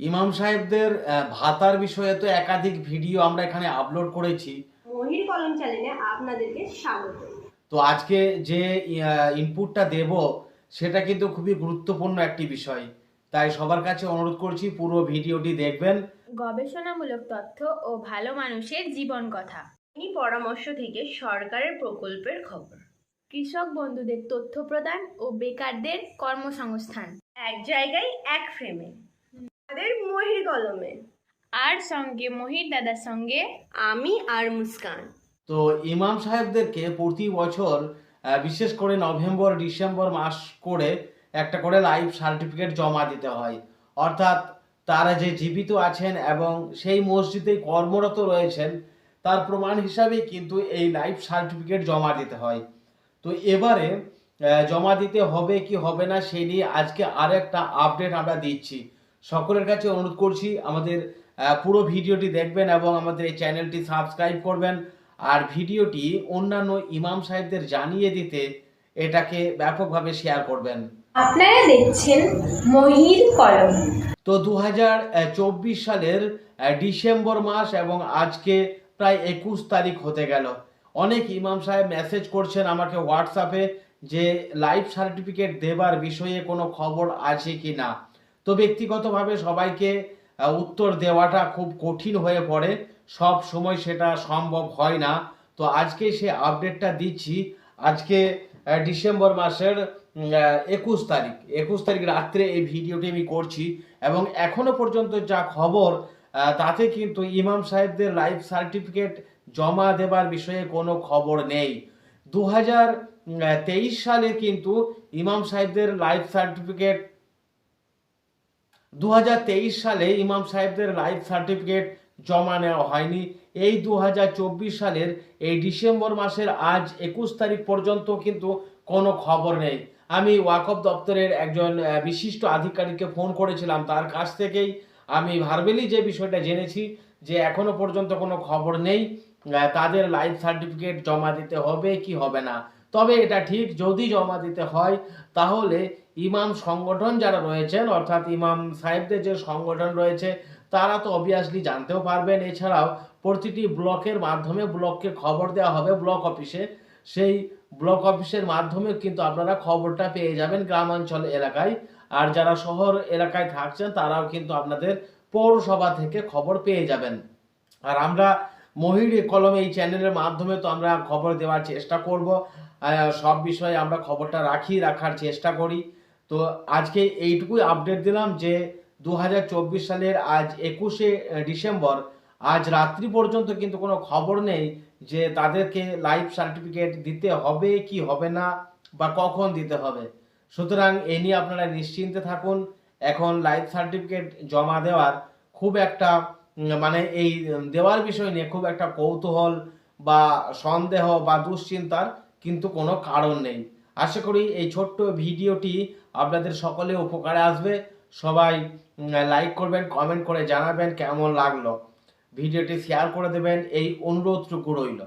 ইমাম সাহেবদের ভাতার বিষয়ে তো একাধিক ভিডিও আমরা এখানে আপলোড করেছি। মহির কলম চ্যানেলে আপনাদেরকে স্বাগত। তো আজকে যে ইনপুটটা দেব সেটা কিন্তু খুবই গুরুত্বপূর্ণ একটি বিষয়। তাই সবার কাছে অনুরোধ করছি পুরো ভিডিওটি দেখবেন। গবেষণামূলক তথ্য ও ভালো মানুষের জীবন কথা। এই পরামর্শ থেকে সরকারের প্রকল্পের খবর। কৃষক বন্ধুদের তথ্য প্রদান ও বেকারদের কর্মসংস্থান। এক জায়গায় এক ফ্রেমে আমাদের মহির কলমে। আর সঙ্গে মহির দাদার সঙ্গে আমি আর মুস্কান। তো ইমাম সাহেবদেরকে প্রতি বছর আহ, বিশেষ করে নভেম্বর ডিসেম্বর মাস করে একটা করে লাইফ সার্টিফিকেট জমা দিতে হয়। অর্থাৎ তারা যে জীবিত আছেন এবং সেই মসজিদে কর্মরত রয়েছেন তার প্রমাণ হিসাবে কিন্তু এই লাইফ সার্টিফিকেট জমা দিতে হয়। তো এবারে আহ, জমা দিতে হবে কি হবে না সেই নিয়ে আজকে আর একটা আপডেট আমরা দিচ্ছি। সকলের কাছে অনুরোধ করছি আমাদের পুরো ভিডিওটি দেখবেন এবং আমাদের এই চ্যানেলটি সাবস্ক্রাইব করবেন। আর ভিডিওটি অন্যান্য ইমাম সাহেবদের জানিয়ে দিতে এটাকে ব্যাপকভাবে শেয়ার করবেন। আপনারা দেখছেন মহির কলম। তো দু হাজার চব্বিশ সালের ডিসেম্বর মাস এবং আজকে প্রায় একুশ তারিখ হতে গেল। অনেক ইমাম সাহেব মেসেজ করছেন আমাকে হোয়াটসঅ্যাপে যে লাইফ সার্টিফিকেট দেবার বিষয়ে কোনো খবর আছে কি না তো ব্যক্তিগতভাবে সবাইকে উত্তর দেওয়াটা খুব কঠিন হয়ে পড়ে। সব সময় সেটা সম্ভব হয় না। তো আজকে সে আপডেটটা দিচ্ছি। আজকে ডিসেম্বর মাসের একুশ তারিখ। একুশ তারিখ রাত্রে এই ভিডিওটি আমি করছি এবং এখনও পর্যন্ত যা খবর তাতে কিন্তু ইমাম সাহেবদের লাইফ সার্টিফিকেট জমা দেবার বিষয়ে কোনো খবর নেই। দু হাজার তেইশ সালে কিন্তু ইমাম সাহেবদের লাইফ সার্টিফিকেট দু হাজার তেইশ সালে ইমাম সাহেবদের লাইফ সার্টিফিকেট জমা নেওয়া হয়নি। এই দু হাজার চব্বিশ সালের এই ডিসেম্বর মাসের আজ একুশ তারিখ পর্যন্ত কিন্তু কোনো খবর নেই। আমি ওয়াকফ দপ্তরের একজন বিশিষ্ট আধিকারিককে ফোন করেছিলাম। তার কাছ থেকেই আমি ভার্বেলি যে বিষয়টা জেনেছি যে এখনও পর্যন্ত কোনো খবর নেই। তাদের লাইফ সার্টিফিকেট জমা দিতে হবে কি হবে না। তবে এটা ঠিক যদি জমা দিতে হয়, তাহলে ইমাম সংগঠন যারা রয়েছেন, অর্থাৎ ইমাম সাহেবদের যে সংগঠন রয়েছে, তারা তো অবভিয়াসলি জানতেও পারবেন। এছাড়াও প্রতিটি ব্লকের মাধ্যমে ব্লককে খবর দেওয়া হবে, ব্লক অফিসে। সেই ব্লক অফিসের মাধ্যমে কিন্তু আপনারা খবরটা পেয়ে যাবেন গ্রামাঞ্চল এলাকায়। আর যারা শহর এলাকায় থাকছেন, তারাও কিন্তু আপনাদের পৌরসভা থেকে খবর পেয়ে যাবেন। আর আমরা মহির কলম এই চ্যানেলের মাধ্যমে তো আমরা খবর দেওয়ার চেষ্টা করব। সব বিষয়ে আমরা খবরটা রাখি, রাখার চেষ্টা করি। তো আজকে এইটুকুই আপডেট দিলাম যে দু হাজার চব্বিশ সালের আজ একুশে ডিসেম্বর, আজ রাত্রি পর্যন্ত কিন্তু কোনো খবর নেই যে তাদেরকে লাইফ সার্টিফিকেট দিতে হবে কি হবে না বা কখন দিতে হবে। সুতরাং এ নিয়ে আপনারা নিশ্চিন্তে থাকুন। এখন লাইফ সার্টিফিকেট জমা দেওয়ার খুব একটা মানে এই দেওয়ার বিষয় নিয়ে খুব একটা কৌতূহল বা সন্দেহ বা দুশ্চিন্তার কিন্তু কোনো কারণ নেই। আশা করি এই ছোট্ট ভিডিওটি আপনাদের সকলে উপকারে আসবে। সবাই লাইক করবেন কমেন্ট করে জানাবেন কেমন লাগল। ভিডিওটি শেয়ার করে দেবেন, এই অনুরোধটুকু রইল।